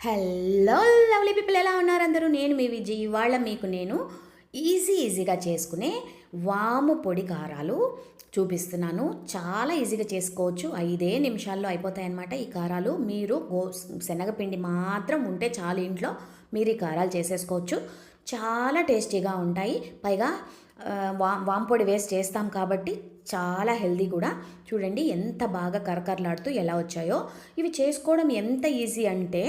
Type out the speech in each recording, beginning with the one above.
Hello lovely people ఎలా ఉన్నారు అందరూ? నేను మీ విజయ్. ఇవాళ మీకు నేను ఈజీ ఈజీగా చేసుకునే వాము పొడి కారాలు చూపిస్తున్నాను. చాలా ఈజీగా చేసుకోవచ్చు. ఐదే నిమిషాల్లో అయిపోతాయి అన్నమాట ఈ కారాలు. మీరు గో శనగపిండి మాత్రం ఉంటే చాలు ఇంట్లో మీరు ఈ కారాలు చేసేసుకోవచ్చు. చాలా టేస్టీగా ఉంటాయి. పైగా ఆ, వా వాంపొడి వేస్ట్ చేస్తాం కాబట్టి చాలా హెల్దీ కూడా. చూడండి ఎంత బాగా కరకరలాడుతూ ఎలా వచ్చాయో. ఇవి చేసుకోవడం ఎంత ఈజీ అంటే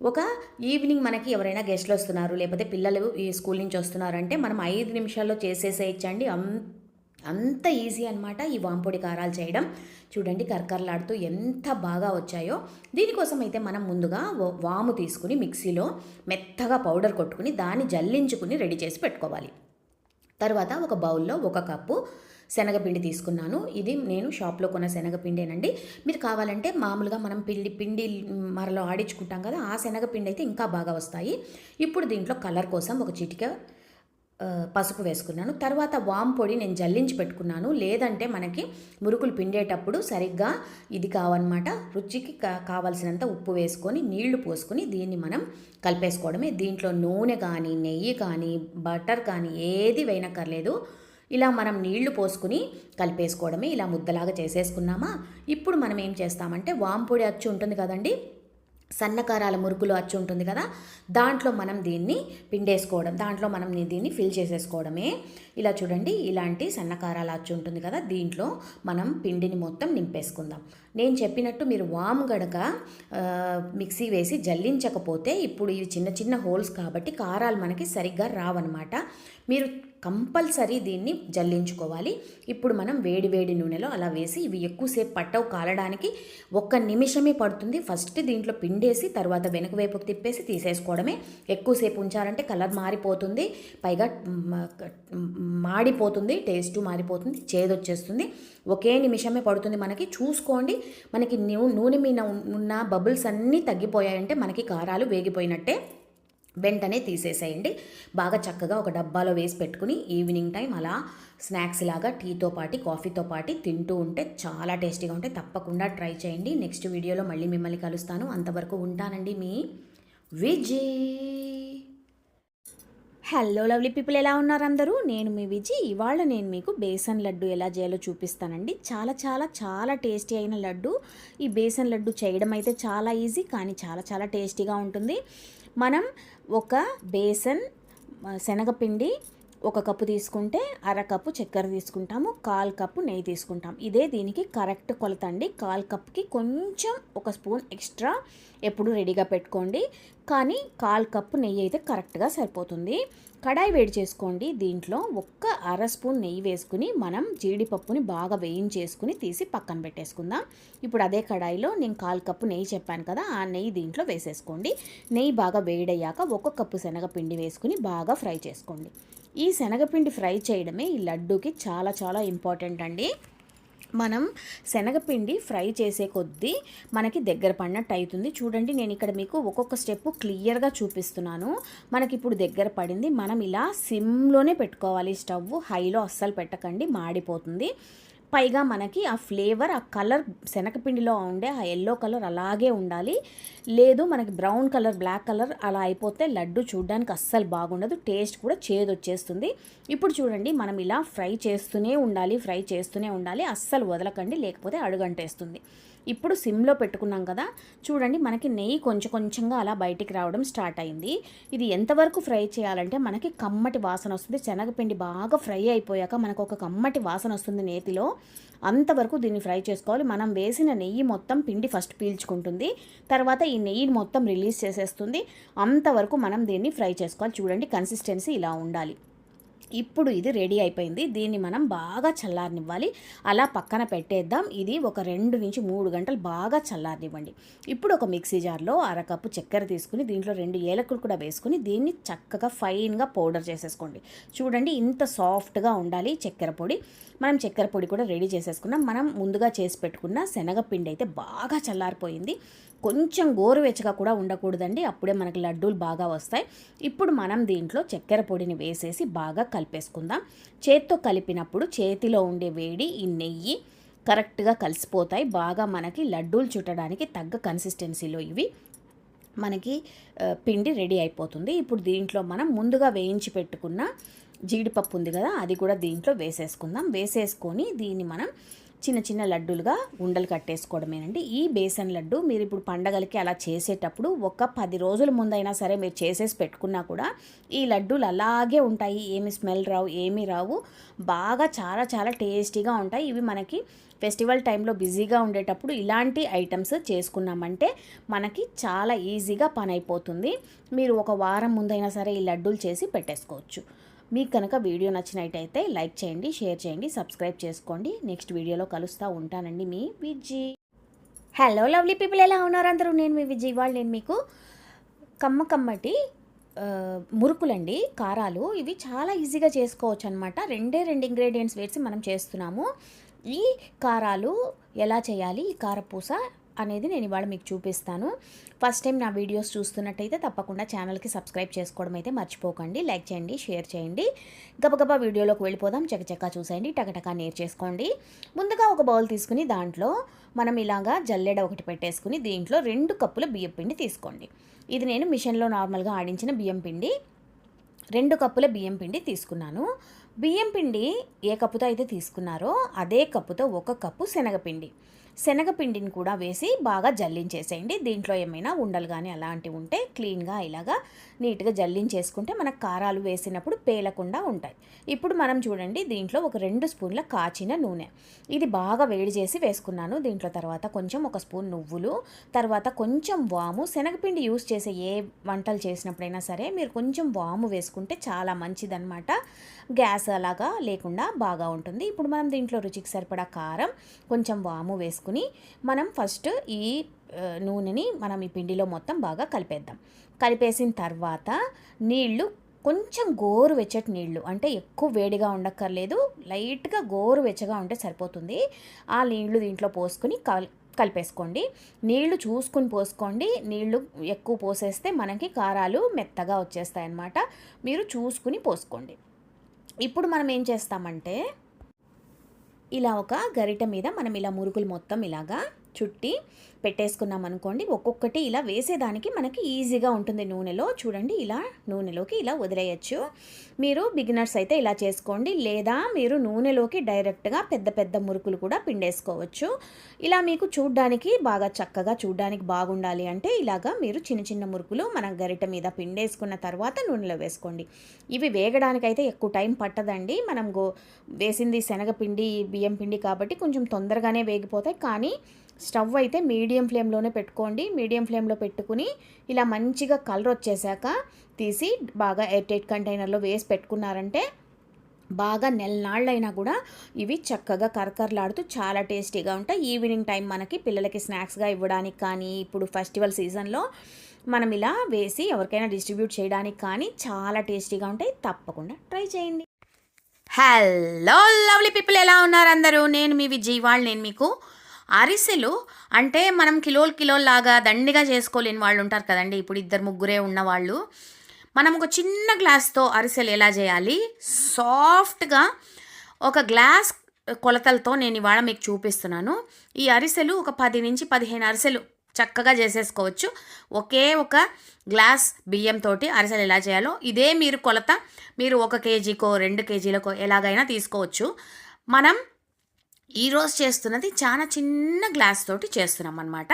ఒక ఈవినింగ్ మనకి ఎవరైనా గెస్ట్లు వస్తున్నారు లేకపోతే పిల్లలు ఈ స్కూల్ నుంచి వస్తున్నారంటే మనం ఐదు నిమిషాల్లో చేసేసేయచ్చండి. అం అంత ఈజీ అనమాట ఈ వాంపొడి కారాలు చేయడం. చూడండి కరకరలాడుతూ ఎంత బాగా వచ్చాయో. దీనికోసం అయితే మనం ముందుగా వాము తీసుకుని మిక్సీలో మెత్తగా పౌడర్ కొట్టుకుని దాన్ని జల్లించుకుని రెడీ చేసి పెట్టుకోవాలి. తర్వాత ఒక బౌల్లో ఒక కప్పు శనగపిండి తీసుకున్నాను. ఇది నేను షాప్లో కొన్న శనగపిండేనండి. మీరు కావాలంటే మామూలుగా మనం పిండి పిండి మరలో ఆడించుకుంటాం కదా ఆ శనగపిండి అయితే ఇంకా బాగా వస్తాయి. ఇప్పుడు దీంట్లో కలర్ కోసం ఒక చిటిక పసుపు వేసుకున్నాను. తర్వాత వామ్ పొడి నేను జల్లించి పెట్టుకున్నాను. లేదంటే మనకి మురుకులు పిండేటప్పుడు సరిగ్గా ఇది కావన్నమాట. రుచికి కా- కావాల్సినంత ఉప్పు వేసుకొని నీళ్ళు పోసుకొని దీన్ని మనం కలిపేసుకోవడమే. దీంట్లో నూనె కానీ నెయ్యి కానీ బటర్ కానీ ఏది వేయనక్కర్లేదు. ఇలా మనం నీళ్ళు పోసుకుని కలిపేసుకోవడమే ఇలా ముద్దలాగా చేసేసుకున్నామా? ఇప్పుడు మనం ఏం చేస్తామంటే వామ్ పొడి అచ్చు ఉంటుంది కదండి? సన్నకారాల మురుకులు అచ్చు ఉంటుంది కదా? దాంట్లో మనం దీన్ని పిండేసుకోవడం దాంట్లో మనం దీన్ని ఫిల్ చేసేసుకోవడమే. ఇలా చూడండి ఇలాంటి సన్నకారాల అచ్చు ఉంటుంది కదా? దీంట్లో మనం పిండిని మొత్తం నింపేసుకుందాం. నేను చెప్పినట్టు మీరు వామ్ గడక మిక్సీ వేసి జల్లించకపోతే ఇప్పుడు ఇవి చిన్న చిన్న హోల్స్ కాబట్టి కారాలు మనకి సరిగ్గా రావన్నమాట. మీరు కంపల్సరీ దీన్ని జల్లించుకోవాలి. ఇప్పుడు మనం వేడి వేడి నూనెలో అలా వేసి ఇవి ఎక్కువసేపు పట్టవు కాలడానికి ఒక్క నిమిషమే పడుతుంది. ఫస్ట్ దీంట్లో పిండేసి తర్వాత వెనక వైపుకు తిప్పేసి తీసేసుకోవడమే. ఎక్కువసేపు ఉంచారంటే కలర్ మారిపోతుంది పైగా మాడిపోతుంది టేస్ట్ మారిపోతుంది చేదొచ్చేస్తుంది. ఒకే నిమిషమే పడుతుంది మనకి. చూసుకోండి మనకి నూ- నూనె మీద ఉన్న బబుల్స్ అన్నీ తగ్గిపోయాయంటే మనకి కారాలు వేగిపోయినట్టే. వెంటనే తీసేసేయండి. బాగా చక్కగా ఒక డబ్బాలో వేసి పెట్టుకుని ఈవినింగ్ టైం అలా స్నాక్స్ లాగా టీతో పాటు కాఫీతో పాటు తింటూ ఉంటే చాలా టేస్టీగా ఉంటే తప్పకుండా ట్రై చేయండి. నెక్స్ట్ వీడియోలో మళ్ళీ మిమ్మల్ని కలుస్తాను. అంతవరకు ఉంటానండి మీ విజయ్ హలో లవ్లీ పీపుల్ ఎలా ఉన్నారు అందరూ? నేను మీ విజి. ఇవాళ నేను మీకు బేసన్ లడ్డు ఎలా చేయాలో చూపిస్తానండి. చాలా చాలా చాలా టేస్టీ అయిన లడ్డు. ఈ బేసన్ లడ్డు చేయడం అయితే చాలా ఈజీ కానీ చాలా చాలా టేస్టీగా ఉంటుంది. మనం ఒక బేసన్ శనగపిండి ఒక కప్పు తీసుకుంటే అర కప్పు చక్కెర తీసుకుంటాము కాల్ కప్పు నెయ్యి తీసుకుంటాం. ఇదే దీనికి కరెక్ట్ కొలత అండి. కాల్ కప్కి కొంచెం ఒక స్పూన్ ఎక్స్ట్రా ఎప్పుడు రెడీగా పెట్టుకోండి. కానీ కాల్ కప్పు నెయ్యి అయితే కరెక్ట్గా సరిపోతుంది. కడాయి వేడి చేసుకోండి. దీంట్లో ఒక్క అర స్పూన్ నెయ్యి వేసుకుని మనం జీడిపప్పుని బాగా వేయించేసుకుని తీసి పక్కన పెట్టేసుకుందాం. ఇప్పుడు అదే కడాయిలో నేను కాల్ కప్పు నెయ్యి చెప్పాను కదా ఆ నెయ్యి దీంట్లో వేసేసుకోండి. నెయ్యి బాగా వేడయ్యాక ఒక కప్పు శనగపిండి వేసుకుని బాగా ఫ్రై చేసుకోండి. ఈ శనగపిండి ఫ్రై చేయడమే ఈ లడ్డూకి చాలా చాలా ఇంపార్టెంట్ అండి. మనం శనగపిండి ఫ్రై చేసే కొద్దీ మనకి దగ్గర పడినట్టు అవుతుంది చూడండి నేను ఇక్కడ మీకు ఒక్కొక్క స్టెప్ క్లియర్గా చూపిస్తున్నాను. మనకి ఇప్పుడు దగ్గర పడింది. మనం ఇలా సిమ్లోనే పెట్టుకోవాలి. స్టవ్ హైలో అస్సలు పెట్టకండి. మాడిపోతుంది. పైగా మనకి ఆ ఫ్లేవర్ ఆ కలర్ శనగపిండిలో ఉండే ఆ ఎల్లో కలర్ అలాగే ఉండాలి. లేదు మనకి బ్రౌన్ కలర్ బ్లాక్ కలర్ అలా అయిపోతే లడ్డు చూడడానికి అస్సలు బాగుండదు. టేస్ట్ కూడా చేదు వచ్చేస్తుంది ఇప్పుడు చూడండి మనం ఇలా ఫ్రై చేస్తూనే ఉండాలి ఫ్రై చేస్తూనే ఉండాలి. అస్సలు వదలకండి లేకపోతే అడుగంటేస్తుంది. ఇప్పుడు సిమ్లో పెట్టుకున్నాం కదా చూడండి మనకి నెయ్యి కొంచెం కొంచెంగా అలా బయటికి రావడం స్టార్ట్ అయింది. ఇది ఎంతవరకు ఫ్రై చేయాలంటే మనకి కమ్మటి వాసన వస్తుంది. శనగపిండి బాగా ఫ్రై అయిపోయాక మనకు ఒక కమ్మటి వాసన వస్తుంది నేతిలో. అంతవరకు దీన్ని ఫ్రై చేసుకోవాలి. మనం వేసిన నెయ్యి మొత్తం పిండి ఫస్ట్ పీల్చుకుంటుంది. తర్వాత ఈ నెయ్యిని మొత్తం రిలీజ్ చేసేస్తుంది. అంతవరకు మనం దీన్ని ఫ్రై చేసుకోవాలి. చూడండి కన్సిస్టెన్సీ ఇలా ఉండాలి. ఇప్పుడు ఇది రెడీ అయిపోయింది. దీన్ని మనం బాగా చల్లారనివ్వాలి. అలా పక్కన పెట్టేద్దాం. ఇది ఒక రెండు నుంచి మూడు గంటలు బాగా చల్లారనివ్వండి. ఇప్పుడు ఒక మిక్సీ జార్లో అరకప్పు చక్కెర తీసుకుని దీంట్లో రెండు ఏలకులు కూడా వేసుకుని దీన్ని చక్కగా ఫైన్గా పౌడర్ చేసేసుకోండి. చూడండి ఇంత సాఫ్ట్గా ఉండాలి చక్కెర పొడి. మనం చక్కెర పొడి కూడా రెడీ చేసేసుకున్నాం. మనం ముందుగా చేసి పెట్టుకున్న శనగపిండి అయితే బాగా చల్లారిపోయింది. కొంచెం గోరువెచ్చగా కూడా ఉండకూడదండి. అప్పుడే మనకి లడ్డూలు బాగా వస్తాయి. ఇప్పుడు మనం దీంట్లో చక్కెర పొడిని వేసేసి బాగా కలిపేసుకుందాం. చేత్తో కలిపినప్పుడు చేతిలో ఉండే వేడి ఈ నెయ్యి కరెక్ట్గా కలిసిపోతాయి. బాగా మనకి లడ్డూలు చుట్టడానికి తగ్గ కన్సిస్టెన్సీలో ఇవి మనకి పిండి రెడీ అయిపోతుంది. ఇప్పుడు దీంట్లో మనం ముందుగా వేయించి పెట్టుకున్న జీడిపప్పు ఉంది కదా అది కూడా దీంట్లో వేసేసుకుందాం. వేసేసుకొని దీన్ని మనం చిన్న చిన్న లడ్డూలుగా ఉండలు కట్టేసుకోవడమేనండి. ఈ బేసన్ లడ్డు మీరు ఇప్పుడు పండగలకి అలా చేసేటప్పుడు ఒక పది రోజుల ముందైనా సరే మీరు చేసేసి పెట్టుకున్నా కూడా ఈ లడ్డూలు అలాగే ఉంటాయి. ఏమి స్మెల్ రావు ఏమీ రావు. బాగా చాలా చాలా టేస్టీగా ఉంటాయి. ఇవి మనకి ఫెస్టివల్ టైంలో బిజీగా ఉండేటప్పుడు ఇలాంటి ఐటమ్స్ చేసుకున్నామంటే మనకి చాలా ఈజీగా పని అయిపోతుంది మీరు ఒక వారం ముందైనా సరే ఈ లడ్డూలు చేసి పెట్టేసుకోవచ్చు. మీకు కనుక వీడియో నచ్చినట్టయితే లైక్ చేయండి షేర్ చేయండి సబ్స్క్రైబ్ చేసుకోండి. నెక్స్ట్ వీడియోలో కలుస్తూ ఉంటానండి మీ విజ్జి హలో లవ్లీ పీపుల్ ఎలా ఉన్నారు అందరూ? నేను మీ విజయ్ ఇవాళ నేను మీకు కమ్మ కమ్మటి మురుకులండి కారాలు. ఇవి చాలా ఈజీగా చేసుకోవచ్చు అనమాట రెండే రెండు ఇంగ్రీడియంట్స్ వేసి మనం చేస్తున్నాము. ఈ కారాలు ఎలా చేయాలి? ఈ కారపూస అనేది నేను ఇవాళ మీకు చూపిస్తాను. ఫస్ట్ టైం నా వీడియోస్ చూస్తున్నట్టయితే తప్పకుండా ఛానల్కి సబ్స్క్రైబ్ చేసుకోవడం అయితే మర్చిపోకండి. లైక్ చేయండి షేర్ చేయండి. గబగబా వీడియోలోకి వెళ్ళిపోదాం. చకచకా చూసేయండి టకటకా నేర్ చేసుకోండి. ముందుగా ఒక బౌల్ తీసుకుని దాంట్లో మనం ఇలాగా జల్లెడ ఒకటి పెట్టేసుకుని దీంట్లో రెండు కప్పుల బియ్యం పిండి తీసుకోండి. ఇది నేను మిషన్లో నార్మల్గా ఆడించిన బియ్యం పిండి. రెండు కప్పుల బియ్యం పిండి తీసుకున్నాను. బియ్యం పిండి ఏ కప్పుతో అయితే తీసుకున్నారో అదే కప్పుతో ఒక కప్పు శనగపిండి. శనగపిండిని కూడా వేసి బాగా జల్లించేసేయండి. దీంట్లో ఏమైనా ఉండలు కానీ అలాంటివి ఉంటే క్లీన్గా ఇలాగా నీట్గా జల్లించేసుకుంటే మనకు కారాలు వేసినప్పుడు పేలకుండా ఉంటాయి. ఇప్పుడు మనం చూడండి దీంట్లో ఒక రెండు స్పూన్ల కాచిన నూనె. ఇది బాగా వేడి చేసి వేసుకున్నాను. దీంట్లో తర్వాత కొంచెం ఒక స్పూన్ నువ్వులు తర్వాత కొంచెం వాము. శనగపిండి యూస్ చేసే ఏ వంటలు చేసినప్పుడైనా సరే మీరు కొంచెం వాము వేసుకుంటే చాలా మంచిదన్నమాట. గ్యాస్ అలాగా లేకుండా బాగా ఉంటుంది. ఇప్పుడు మనం దీంట్లో రుచికి సరిపడా కారం కొంచెం వాము వేసుకుని మనం ఫస్ట్ ఈ నూనెని మనం ఈ పిండిలో మొత్తం బాగా కలిపేద్దాం. కలిపేసిన తర్వాత నీళ్ళు కొంచెం గోరు వెచ్చటి నీళ్ళు అంటే ఎక్కువ వేడిగా ఉండక్కర్లేదు లైట్గా గోరు వెచ్చగా ఉంటే సరిపోతుంది. ఆ నీళ్ళు దీంట్లో పోసుకుని కల్ కలిపేసుకోండి. నీళ్ళు చూసుకుని పోసుకోండి. నీళ్ళు ఎక్కువ పోసేస్తే మనకి కారాలు మెత్తగా వచ్చేస్తాయి అన్నమాట మీరు చూసుకుని పోసుకోండి. ఇప్పుడు మనం ఏం చేస్తామంటే ఇలా ఒక గరిట మీద మనం ఇలా మురుగులు మొత్తం ఇలాగా చుట్టి పెట్టేసుకున్నాం అనుకోండి ఒక్కొక్కటి ఇలా వేసేదానికి మనకి ఈజీగా ఉంటుంది నూనెలో. చూడండి ఇలా నూనెలోకి ఇలా వదిలేయచ్చు. మీరు బిగినర్స్ అయితే ఇలా చేసుకోండి లేదా మీరు నూనెలోకి డైరెక్ట్గా పెద్ద పెద్ద మురుకులు కూడా పిండేసుకోవచ్చు. ఇలా మీకు చూడ్డానికి బాగా చక్కగా చూడ్డానికి బాగుండాలి అంటే ఇలాగా మీరు చిన్న చిన్న మురుకులు మన గరిట మీద పిండేసుకున్న తర్వాత నూనెలో వేసుకోండి. ఇవి వేగడానికైతే ఎక్కువ టైం పట్టదండి. మనం గో వేసింది శనగపిండి బియ్యం పిండి కాబట్టి కొంచెం తొందరగానే వేగిపోతాయి. కానీ స్టవ్ అయితే మీడియం ఫ్లేమ్లోనే పెట్టుకోండి. మీడియం ఫ్లేమ్లో పెట్టుకుని ఇలా మంచిగా కలర్ వచ్చేసాక తీసి బాగా ఎయిర్టైట్ కంటైనర్లో వేసి పెట్టుకున్నారంటే బాగా నెలనాళ్ళైనా కూడా ఇవి చక్కగా కరకరలాడుతూ చాలా టేస్టీగా ఉంటాయి. ఈవినింగ్ టైం మనకి పిల్లలకి స్నాక్స్గా ఇవ్వడానికి కానీ ఇప్పుడు ఫెస్టివల్ సీజన్లో మనం ఇలా వేసి ఎవరికైనా డిస్ట్రిబ్యూట్ చేయడానికి కానీ చాలా టేస్టీగా ఉంటాయి. తప్పకుండా ట్రై చేయండి. హలో లవ్లీ పీపుల్ ఎలా ఉన్నారు అందరూ? నేను మీ విజయ్ వాళ్ళు నేను మీకు అరిసెలు అంటే మనం కిలోలు కిలోలు లాగా దండిగా చేసుకోలేని వాళ్ళు ఉంటారు కదండి. ఇప్పుడు ఇద్దరు ముగ్గురే ఉన్నవాళ్ళు మనం ఒక చిన్న గ్లాస్తో అరిసెలు ఎలా చేయాలి? సాఫ్ట్గా ఒక గ్లాస్ కొలతలతో నేను ఇవాళ మీకు చూపిస్తున్నాను. ఈ అరిసెలు ఒక పది నుంచి పదిహేను అరిసెలు చక్కగా చేసేసుకోవచ్చు. ఒకే ఒక గ్లాస్ బియ్యంతో అరిసెలు ఎలా చేయాలో ఇదే మీరు కొలత మీరు ఒక కేజీకో రెండు కేజీలకో ఎలాగైనా తీసుకోవచ్చు. మనం ఈరోజు చేస్తున్నది చాలా చిన్న గ్లాస్ తోటి చేస్తున్నాం అనమాట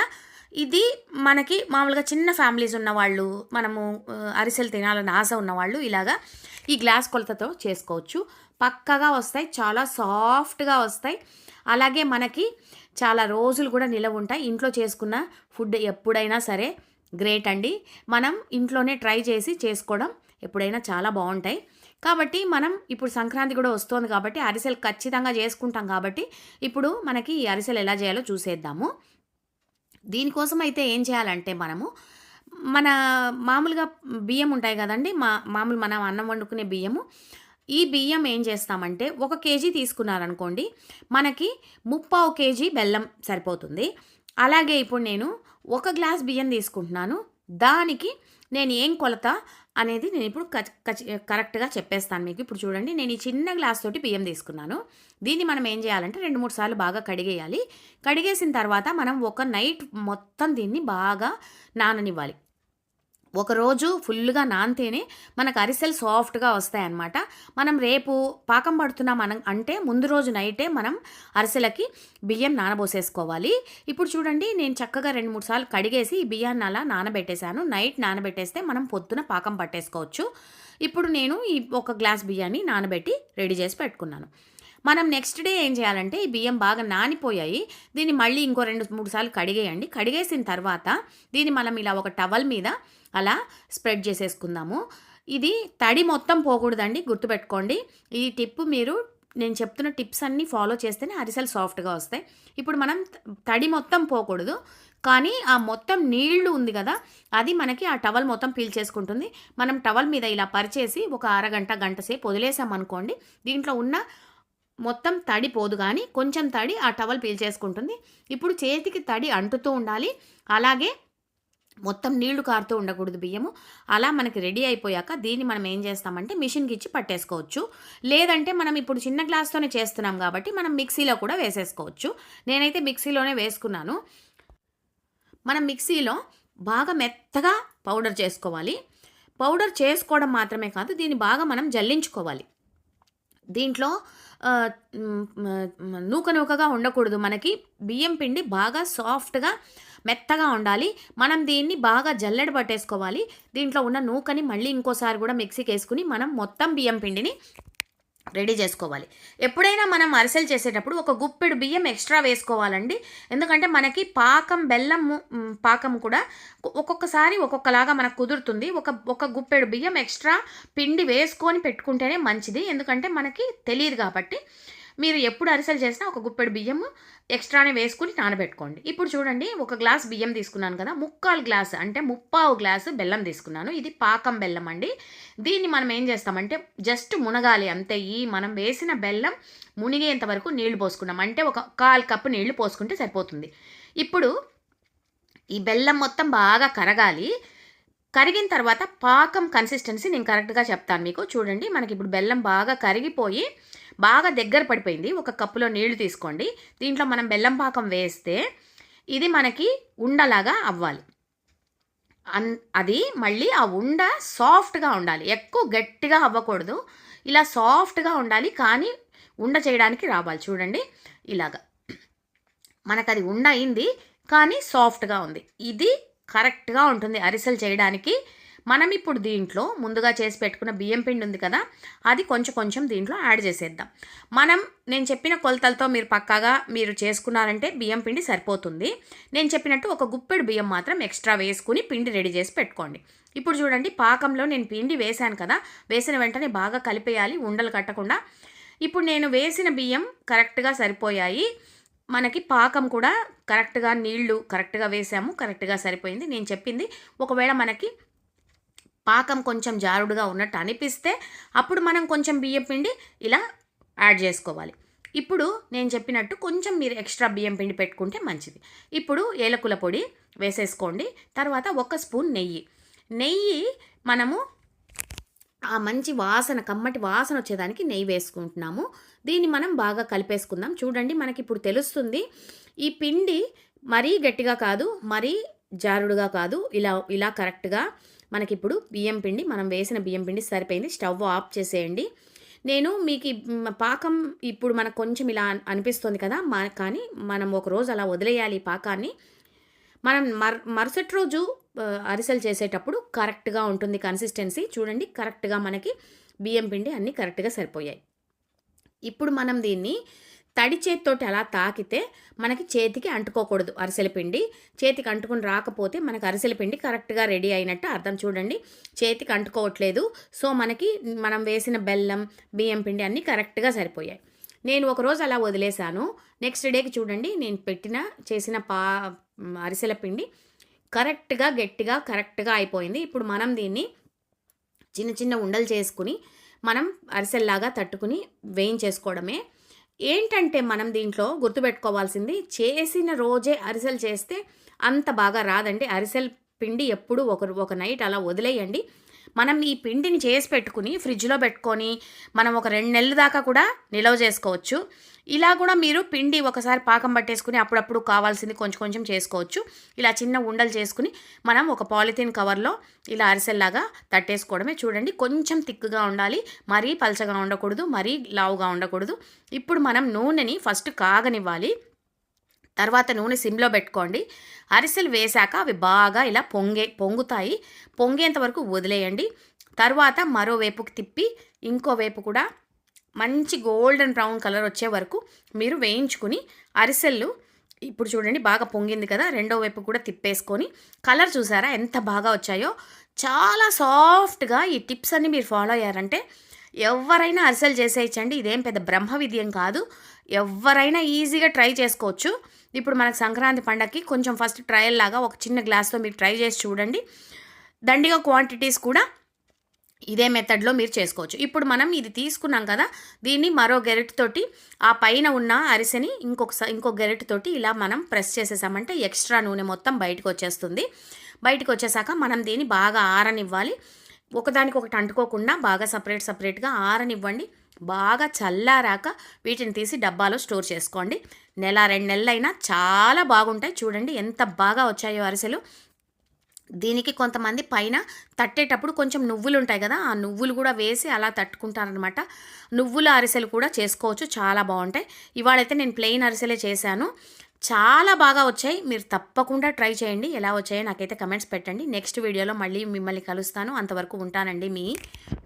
ఇది మనకి మామూలుగా చిన్న ఫ్యామిలీస్ ఉన్నవాళ్ళు మనము అరిసెలు తినాలని ఆశ ఉన్నవాళ్ళు ఇలాగా ఈ గ్లాస్ కొలతతో చేసుకోవచ్చు. పక్కగా వస్తాయి చాలా సాఫ్ట్గా వస్తాయి. అలాగే మనకి చాలా రోజులు కూడా నిలవ ఉంటాయి. ఇంట్లో చేసుకున్న ఫుడ్ ఎప్పుడైనా సరే గ్రేట్ అండి. మనం ఇంట్లోనే ట్రై చేసి చేసుకోవడం ఎప్పుడైనా చాలా బాగుంటాయి. కాబట్టి మనం ఇప్పుడు సంక్రాంతి కూడా వస్తుంది కాబట్టి అరిసెలు ఖచ్చితంగా చేసుకుంటాం కాబట్టి ఇప్పుడు మనకి ఈ అరిసెలు ఎలా చేయాలో చూసేద్దాము. దీనికోసం అయితే ఏం చేయాలంటే మనము మన మామూలుగా బియ్యం ఉంటాయి కదండి మా మామూలు మనం అన్నం వండుకునే బియ్యము. ఈ బియ్యం ఏం చేస్తామంటే ఒక కేజీ తీసుకున్నారనుకోండి మనకి ముప్పావు కేజీ బెల్లం సరిపోతుంది. అలాగే ఇప్పుడు నేను ఒక గ్లాస్ బియ్యం తీసుకుంటున్నాను. దానికి నేను ఏం కొలత? అనేది నేను ఇప్పుడు కరెక్ట్గా చెప్పేస్తాను మీకు. ఇప్పుడు చూడండి నేను ఈ చిన్న గ్లాస్ తోటి బియ్యం తీసుకున్నాను. దీన్ని మనం ఏం చేయాలంటే రెండు మూడు సార్లు బాగా కడిగేయాలి. కడిగేసిన తర్వాత మనం ఒక నైట్ మొత్తం దీన్ని బాగా నాననివ్వాలి. ఒకరోజు ఫుల్గా నానితేనే మనకు అరిసెలు సాఫ్ట్గా వస్తాయి అన్నమాట మనం రేపు పాకం పడుతున్నాం మనం అంటే ముందు రోజు నైటే మనం అరిసెలకి బియ్యం నానబోసేసుకోవాలి. ఇప్పుడు చూడండి నేను చక్కగా రెండు మూడు సార్లు కడిగేసి ఈ బియ్యాన్ని అలా నానబెట్టేశాను. నైట్ నానబెట్టేస్తే మనం పొద్దున పాకం పట్టేసుకోవచ్చు. ఇప్పుడు నేను ఈ ఒక గ్లాస్ బియ్యాన్ని నానబెట్టి రెడీ చేసి పెట్టుకున్నాను. మనం నెక్స్ట్ డే ఏం చేయాలంటే ఈ బియ్యం బాగా నానిపోయాయి దీన్ని మళ్ళీ ఇంకో రెండు మూడు సార్లు కడిగేయండి. కడిగేసిన తర్వాత దీన్ని మనం ఇలా ఒక టవల్ మీద అలా స్ప్రెడ్ చేసేసుకుందాము. ఇది తడి మొత్తం పోకూడదండి గుర్తుపెట్టుకోండి. ఈ టిప్ మీరు నేను చెప్తున్న టిప్స్ అన్నీ ఫాలో చేస్తేనే అరిసెలు సాఫ్ట్గా వస్తాయి. ఇప్పుడు మనం తడి మొత్తం పోకూడదు కానీ ఆ మొత్తం నీళ్ళు ఉంది కదా అది మనకి ఆ టవల్ మొత్తం పీల్చేసుకుంటుంది మనం టవల్ మీద ఇలా పరిచేసి ఒక అరగంట గంట సేపు వదిలేసామనుకోండి దీంట్లో ఉన్న మొత్తం తడి పోదు కానీ కొంచెం తడి ఆ టవల్ పీల్చేసుకుంటుంది ఇప్పుడు చేతికి తడి అంటుతూ ఉండాలి అలాగే మొత్తం నీళ్ళు కారుతూ ఉండకూడదు బియ్యము. అలా మనకి రెడీ అయిపోయాక దీన్ని మనం ఏం చేస్తామంటే మిషన్కి ఇచ్చి పట్టేసుకోవచ్చు. లేదంటే మనం ఇప్పుడు చిన్న గ్లాస్తోనే చేస్తున్నాం కాబట్టి మనం మిక్సీలో కూడా వేసేసుకోవచ్చు. నేనైతే మిక్సీలోనే వేసుకున్నాను. మనం మిక్సీలో బాగా మెత్తగా పౌడర్ చేసుకోవాలి. పౌడర్ చేసుకోవడం మాత్రమే కాదు దీన్ని బాగా మనం జల్లించుకోవాలి. దీంట్లో నూకనూకగా నూక నూకగా ఉండకూడదు. మనకి బియ్యం పిండి బాగా సాఫ్ట్గా మెత్తగా ఉండాలి. మనం దీన్ని బాగా జల్లెడ పట్టేసుకోవాలి. దీంట్లో ఉన్న నూకని మళ్ళీ ఇంకోసారి కూడా మిక్సీకి వేసుకుని మనం మొత్తం బియ్యం పిండిని రెడీ చేసుకోవాలి. ఎప్పుడైనా మనం అరిసెలు చేసేటప్పుడు ఒక గుప్పెడు బియ్యం ఎక్స్ట్రా వేసుకోవాలండి. ఎందుకంటే మనకి పాకం బెల్లం పాకం కూడా ఒక్కొక్కసారి ఒక్కొక్కలాగా మనకు కుదురుతుంది. ఒక ఒక గుప్పెడు బియ్యం ఎక్స్ట్రా పిండి వేసుకొని పెట్టుకుంటేనే మంచిది. ఎందుకంటే మనకి తెలియదు కాబట్టి మీరు ఎప్పుడు అరిసెలు చేసినా ఒక గుప్పెడు బియ్యం ఎక్స్ట్రానే వేసుకుని నానబెట్టుకోండి. ఇప్పుడు చూడండి ఒక గ్లాస్ బియ్యం తీసుకున్నాను కదా ముక్కాలు గ్లాస్ అంటే ముప్పావు గ్లాసు బెల్లం తీసుకున్నాను. ఇది పాకం బెల్లం అండి. దీన్ని మనం ఏం చేస్తామంటే జస్ట్ మునగాలి అంతే. ఈ మనం వేసిన బెల్లం మునిగేంత వరకు నీళ్ళు పోసుకున్నాం. అంటే ఒక కాల్ కప్పు నీళ్ళు పోసుకుంటే సరిపోతుంది. ఇప్పుడు ఈ బెల్లం మొత్తం బాగా కరగాలి. కరిగిన తర్వాత పాకం కన్సిస్టెన్సీ నేను కరెక్ట్గా చెప్తాను మీకు. చూడండి మనకి ఇప్పుడు బెల్లం బాగా కరిగిపోయి బాగా దగ్గర పడిపోయింది. ఒక కప్పులో నీళ్ళు తీసుకోండి. దీంట్లో మనం బెల్లం పాకం వేస్తే ఇది మనకి ఉండలాగా అవ్వాలి. అన్ అది మళ్ళీ ఆ ఉండ సాఫ్ట్గా ఉండాలి. ఎక్కువ గట్టిగా అవ్వకూడదు. ఇలా సాఫ్ట్గా ఉండాలి కానీ ఉండ చేయడానికి రావాలి. చూడండి ఇలాగా. మనకు అది ఉండ అయింది కానీ సాఫ్ట్గా ఉంది. ఇది కరెక్ట్గా ఉంటుంది అరిసెలు చేయడానికి. మనం ఇప్పుడు దీంట్లో ముందుగా చేసి పెట్టుకున్న బియ్యం పిండి ఉంది కదా అది కొంచెం కొంచెం దీంట్లో యాడ్ చేసేద్దాం. మనం నేను చెప్పిన కొలతలతో మీరు పక్కాగా మీరు చేసుకున్నారంటే బియ్యం పిండి సరిపోతుంది. నేను చెప్పినట్టు ఒక గుప్పెడు బియ్యం మాత్రం ఎక్స్ట్రా వేసుకుని పిండి రెడీ చేసి పెట్టుకోండి. ఇప్పుడు చూడండి పాకంలో నేను పిండి వేశాను కదా వేసిన వెంటనే బాగా కలిపేయాలి ఉండలు కట్టకుండా. ఇప్పుడు నేను వేసిన బియ్యం కరెక్ట్గా సరిపోయాయి. మనకి పాకం కూడా కరెక్ట్గా నీళ్ళు కరెక్ట్గా వేసాము కరెక్ట్గా సరిపోయింది. నేను చెప్పింది ఒకవేళ మనకి పాకం కొంచెం జారుడుగా ఉన్నట్టు అనిపిస్తే అప్పుడు మనం కొంచెం బియ్యం పిండి ఇలా యాడ్ చేసుకోవాలి. ఇప్పుడు నేను చెప్పినట్టు కొంచెం మీరు ఎక్స్ట్రా బియ్యం పిండి పెట్టుకుంటే మంచిది. ఇప్పుడు ఏలకుల పొడి వేసేసుకోండి. తర్వాత ఒక స్పూన్ నెయ్యి. నెయ్యి మనము ఆ మంచి వాసన కమ్మటి వాసన వచ్చేదానికి నెయ్యి వేసుకుంటున్నాము. దీన్ని మనం బాగా కలిపేసుకుందాం. చూడండి మనకి ఇప్పుడు తెలుస్తుంది. ఈ పిండి మరీ గట్టిగా కాదు మరీ జారుడుగా కాదు. ఇలా ఇలా కరెక్ట్గా మనకి ఇప్పుడు బియ్యం పిండి మనం వేసిన బియ్యం పిండి సరిపోయింది. స్టవ్ ఆఫ్ చేసేయండి. నేను మీకు పాకం ఇప్పుడు మనకు కొంచెం ఇలా అనిపిస్తుంది కదా మా కానీ మనం ఒక రోజు అలా వదిలేయాలి ఈ పాకాన్ని. మనం మర్ మరుసటి రోజు అరిసెలు చేసేటప్పుడు కరెక్ట్గా ఉంటుంది కన్సిస్టెన్సీ. చూడండి కరెక్ట్గా మనకి బియ్యం పిండి అన్నీ కరెక్ట్గా సరిపోయాయి. ఇప్పుడు మనం దీన్ని తడి చేతితోటి అలా తాకితే మనకి చేతికి అంటుకోకూడదు అరిసెల పిండి. చేతికి అంటుకుని రాకపోతే మనకి అరిసెల పిండి కరెక్ట్గా రెడీ అయినట్టు అర్థం. చూడండి చేతికి అంటుకోవట్లేదు. సో మనకి మనం వేసిన బెల్లం బియ్యం పిండి అన్నీ కరెక్ట్గా సరిపోయాయి. నేను ఒకరోజు అలా వదిలేశాను. నెక్స్ట్ డేకి చూడండి నేను పెట్టిన చేసిన పా అరిసెల పిండి కరెక్ట్గా గట్టిగా కరెక్ట్గా అయిపోయింది. ఇప్పుడు మనం దీన్ని చిన్న చిన్న ఉండలు చేసుకుని మనం అరిసెల్లాగా తట్టుకుని వేయించేసుకోవడమే. ఏంటంటే మనం దీంట్లో గుర్తుపెట్టుకోవాల్సింది చేసిన రోజే అరిసెలు చేస్తే అంత బాగా రాదండి. అరిసెల పిండి ఎప్పుడు ఒక ఒక నైట్ అలా వదిలేయండి. మనం ఈ పిండిని చేసి పెట్టుకుని ఫ్రిడ్జ్లో పెట్టుకొని మనం ఒక రెండు నెలల దాకా కూడా నిల్వ చేసుకోవచ్చు. ఇలా కూడా మీరు పిండి ఒకసారి పాకం పట్టేసుకుని అప్పుడప్పుడు కావాల్సింది కొంచెం కొంచెం చేసుకోవచ్చు. ఇలా చిన్న ఉండలు చేసుకుని మనం ఒక పాలిథిన్ కవర్లో ఇలా అరిసెల్లాగా తట్టేసుకోవడమే. చూడండి కొంచెం తిక్కుగా ఉండాలి. మరీ పలచగా ఉండకూడదు మరీ లావుగా ఉండకూడదు. ఇప్పుడు మనం నూనెని ఫస్ట్ కాగనివ్వాలి. తర్వాత నూనె సిమ్లో పెట్టుకోండి. అరిసెలు వేశాక అవి బాగా ఇలా పొంగే పొంగుతాయి. పొంగేంత వరకు వదిలేయండి. తర్వాత మరో వైపుకి తిప్పి ఇంకో వైపు కూడా మంచి గోల్డెన్ బ్రౌన్ కలర్ వచ్చే వరకు మీరు వేయించుకుని అరిసెలు ఇప్పుడు చూడండి బాగా పొంగింది కదా రెండో వైపు కూడా తిప్పేసుకొని. కలర్ చూసారా ఎంత బాగా వచ్చాయో? చాలా సాఫ్ట్గా ఈ టిప్స్ అన్ని మీరు ఫాలో అయ్యారంటే ఎవరైనా అరిసెలు చేసేయచ్చండి ఇదేం పెద్ద బ్రహ్మ విద్యం కాదు. ఎవరైనా ఈజీగా ట్రై చేసుకోవచ్చు. ఇప్పుడు మనకు సంక్రాంతి పండగకి కొంచెం ఫస్ట్ ట్రయల్ లాగా ఒక చిన్న గ్లాస్లో మీరు ట్రై చేసి చూడండి. దండిగా క్వాంటిటీస్ కూడా ఇదే మెథడ్లో మీరు చేసుకోవచ్చు. ఇప్పుడు మనం ఇది తీసుకున్నాం కదా దీన్ని మరో గెరెట్తోటి ఆ పైన ఉన్న అరిసెని ఇంకొక ఇంకో గెరెట్తోటి ఇలా మనం ప్రెస్ చేసేసామంటే ఎక్స్ట్రా నూనె మొత్తం బయటకు వచ్చేస్తుంది. బయటకు వచ్చేసాక మనం దీన్ని బాగా ఆరనివ్వాలి. ఒకదానికి ఒకటి అంటుకోకుండా బాగా సపరేట్ సపరేట్గా ఆరనివ్వండి. బాగా చల్లారాక వీటిని తీసి డబ్బాలో స్టోర్ చేసుకోండి. నెల రెండు నెలలైనా చాలా బాగుంటాయి. చూడండి ఎంత బాగా వచ్చాయో అరిసెలు. దీనికి కొంతమంది పైన తట్టేటప్పుడు కొంచెం నువ్వులు ఉంటాయి కదా ఆ నువ్వులు కూడా వేసి అలా తట్టుకుంటారనమాట నువ్వుల అరిసెలు కూడా చేసుకోవచ్చు చాలా బాగుంటాయి. ఇవాళైతే నేను ప్లెయిన్ అరిసెలే చేశాను. చాలా బాగా వచ్చాయి. మీరు తప్పకుండా ట్రై చేయండి. ఎలా వచ్చాయో నాకైతే కమెంట్స్ పెట్టండి. నెక్స్ట్ వీడియోలో మళ్ళీ మిమ్మల్ని కలుస్తాను. అంతవరకు ఉంటానండి మీ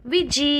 విజీ.